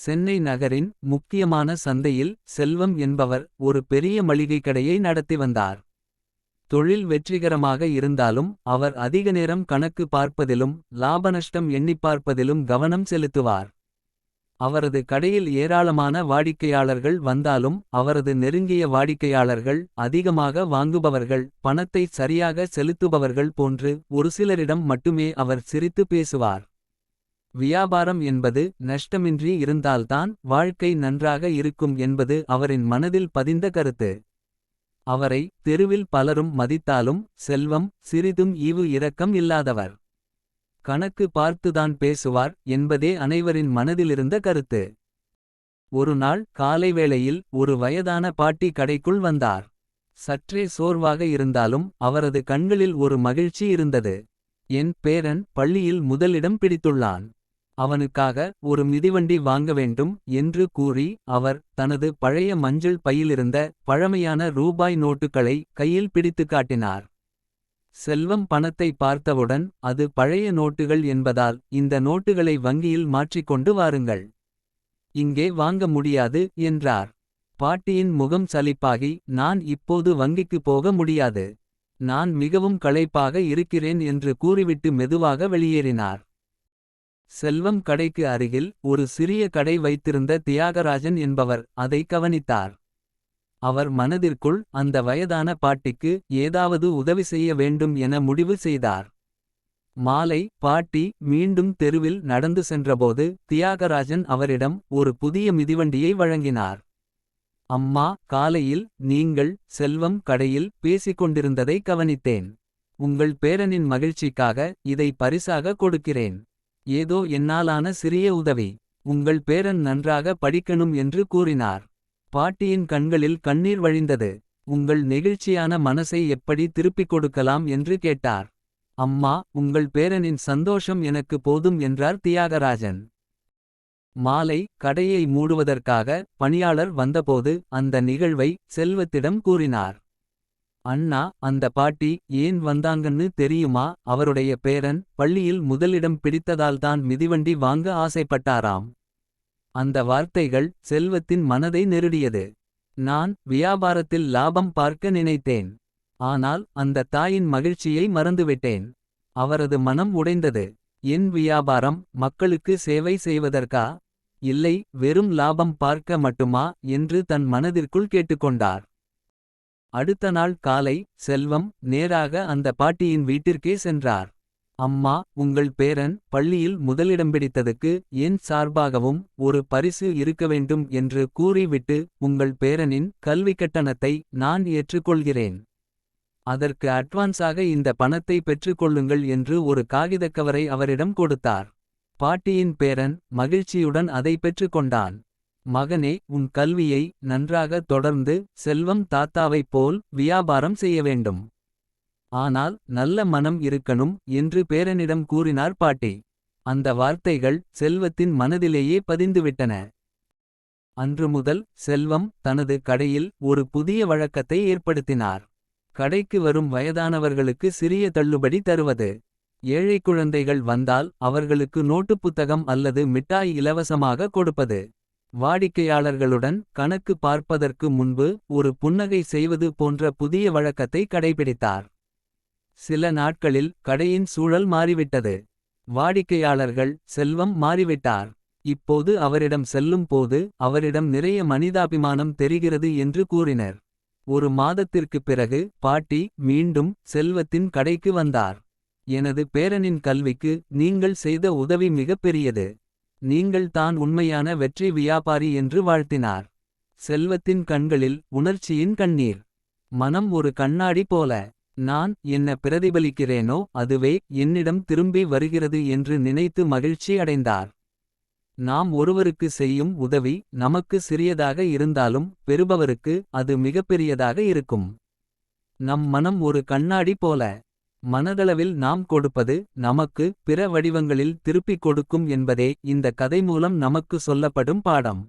சென்னை நகரின் முக்கியமான சந்தையில் செல்வம் என்பவர் ஒரு பெரிய மளிகை கடையை நடத்தி வந்தார். தொழில் வெற்றிகரமாக இருந்தாலும் அவர் அதிக நேரம் கணக்கு பார்ப்பதிலும் லாபநஷ்டம் எண்ணிப் பார்ப்பதிலும் கவனம் செலுத்துவார். அவரது கடையில் ஏராளமான வாடிக்கையாளர்கள் வந்தாலும் அவரது நெருங்கிய வாடிக்கையாளர்கள் அதிகமாக வாங்குபவர்கள் பணத்தை சரியாக செலுத்துபவர்கள் போன்று ஒரு சிலரிடம் மட்டுமே அவர் சிரித்து பேசுவார். வியாபாரம் என்பது நஷ்டமின்றி இருந்தால்தான் வாழ்க்கை நன்றாக இருக்கும் என்பது அவரின் மனதில் பதிந்த கருத்து. அவரை தெருவில் பலரும் மதித்தாலும் செல்வம் சிறிதும் ஈவு இரக்கம் இல்லாதவர். கணக்கு பார்த்துதான் பேசுவார் என்பதே அனைவரின் மனதிலிருந்த கருத்து. ஒரு நாள் காலை வேளையில் ஒரு வயதான பாட்டி கடைக்குள் வந்தார். சற்றே சோர்வாக இருந்தாலும் அவரது கண்களில் ஒரு மகிழ்ச்சி இருந்தது. என் பேரன் பள்ளியில் முதலிடம் பிடித்துள்ளான். அவனுக்காக ஒரு மிதிவண்டி வாங்க வேண்டும் என்று கூறி அவர் தனது பழைய மஞ்சள் பையிலிருந்த பழமையான ரூபாய் நோட்டுகளை கையில் பிடித்துக் காட்டினார். செல்வம் பணத்தை பார்த்தவுடன் அது பழைய நோட்டுகள் என்பதால் இந்த நோட்டுகளை வங்கியில் மாற்றிக்கொண்டு வாருங்கள். இங்கே வாங்க முடியாது என்றார். பாட்டியின் முகம் சலிப்பாகி நான் இப்போது வங்கிக்கு போக முடியாது. நான் மிகவும் களைப்பாக இருக்கிறேன் என்று கூறிவிட்டு மெதுவாக வெளியேறினார். செல்வம் கடைக்கு அருகில் ஒரு சிறிய கடை வைத்திருந்த தியாகராஜன் என்பவர் அதை கவனித்தார். அவர் மனதிற்குள் அந்த வயதான பாட்டிக்கு ஏதாவது உதவி செய்ய வேண்டும் என முடிவு செய்தார். மாலை பாட்டி மீண்டும் தெருவில் நடந்து சென்றபோது தியாகராஜன் அவரிடம் ஒரு புதிய மிதிவண்டியை வழங்கினார். அம்மா காலையில் நீங்கள் செல்வம் கடையில் பேசிக்கொண்டிருந்ததை கவனித்தேன். உங்கள் பேரனின் மகிழ்ச்சிக்காக இதை பரிசாக கொடுக்கிறேன். ஏதோ என்னாலான சிறிய உதவி. உங்கள் பேரன் நன்றாக படிக்கணும் என்று கூறினார். பாட்டியின் கண்களில் கண்ணீர் வழிந்தது. உங்கள் நெகிழ்ச்சியான மனசை எப்படி திருப்பிக் கொடுக்கலாம் என்று கேட்டார். அம்மா உங்கள் பேரனின் சந்தோஷம் எனக்கு போதும் என்றார் தியாகராஜன். மாலை கடையை மூடுவதற்காக பணியாளர் வந்தபோது அந்த நிகழ்வை செல்வத்திடம் கூறினார். அண்ணா அந்த பாட்டி ஏன் வந்தாங்கன்னு தெரியுமா அவருடைய பேரன் பள்ளியில் முதலிடம் பிடித்ததால்தான் மிதிவண்டி வாங்க ஆசைப்பட்டாராம். அந்த வார்த்தைகள் செல்வத்தின் மனதை நெருடியது. நான் வியாபாரத்தில் லாபம் பார்க்க நினைத்தேன். ஆனால் அந்த தாயின் மகிழ்ச்சியை மறந்துவிட்டேன். அவரது மனம் உடைந்தது. என் வியாபாரம் மக்களுக்கு சேவை செய்வதற்கா. இல்லை வெறும் லாபம் பார்க்க மட்டுமா என்று தன் மனதிற்குள் கேட்டுக்கொண்டார். அடுத்த நாள் காலை செல்வம் நேராக அந்த பாட்டியின் வீட்டிற்கே சென்றார். அம்மா உங்கள் பேரன் பள்ளியில் முதலிடம் பிடித்ததுக்கு என் சார்பாகவும் ஒரு பரிசு இருக்க வேண்டும் என்று கூறிவிட்டு உங்கள் பேரனின் கல்வி கட்டணத்தை நான் ஏற்றுக்கொள்கிறேன். அதற்கு அட்வான்ஸாக இந்த பணத்தை பெற்றுக்கொள்ளுங்கள் என்று ஒரு காகிதக்கவரை அவரிடம் கொடுத்தார். பாட்டியின் பேரன் மகிழ்ச்சியுடன் அதை பெற்றுக்கொண்டான். மகனே உன் கல்வியை நன்றாக தொடர்ந்து செல்வம் தாத்தாவைப் போல் வியாபாரம் செய்ய வேண்டும். ஆனால் நல்ல மனம் இருக்கணும் என்று பேரனிடம் கூறினார் பாட்டி. அந்த வார்த்தைகள் செல்வத்தின் மனதிலேயே பதிந்துவிட்டன. அன்று முதல் செல்வம் தனது கடையில் ஒரு புதிய வழக்கத்தை ஏற்படுத்தினார். கடைக்கு வரும் வயதானவர்களுக்கு சிறிய தள்ளுபடி தருவது. ஏழை குழந்தைகள் வந்தால் அவர்களுக்கு நோட்டுப் புத்தகம் அல்லது மிட்டாய் இலவசமாக கொடுப்பது. வாடிக்கையாளர்களுடன் கணக்கு பார்ப்பதற்கு முன்பு ஒரு புன்னகை செய்வது போன்ற புதிய வழக்கத்தை கடைபிடித்தார். சில நாட்களில் கடையின் சூழல் மாறிவிட்டது. வாடிக்கையாளர்கள் செல்வம் மாறிவிட்டார். இப்போது அவரிடம் செல்லும் போது அவரிடம் நிறைய மனிதாபிமானம் தெரிகிறது என்று கூறினர். ஒரு மாதத்திற்குப் பிறகு பாட்டி மீண்டும் செல்வத்தின் கடைக்கு வந்தார். எனது பேரனின் கல்விக்கு நீங்கள் செய்த உதவி மிகப் பெரியது. நீங்கள் தான் உண்மையான வெற்றி வியாபாரி என்று வாழ்த்தினார். செல்வத்தின் கண்களில் உணர்ச்சியின் கண்ணீர். மனம் ஒரு கண்ணாடி போல. நான் என்ன பிரதிபலிக்கிறேனோ அதுவே என்னிடம் திரும்பி வருகிறது என்று நினைத்து மகிழ்ச்சி அடைந்தார். நாம் ஒருவருக்கு செய்யும் உதவி நமக்கு சிறியதாக இருந்தாலும் பெறுபவருக்கு அது மிகப்பெரியதாக இருக்கும். நம் மனம் ஒரு கண்ணாடி போல. மனதளவில் நாம் கொடுப்பது நமக்கு பிற வடிவங்களில் திருப்பிக் கொடுக்கும் என்பதே இந்த கதை மூலம் நமக்கு சொல்லப்படும் பாடம்.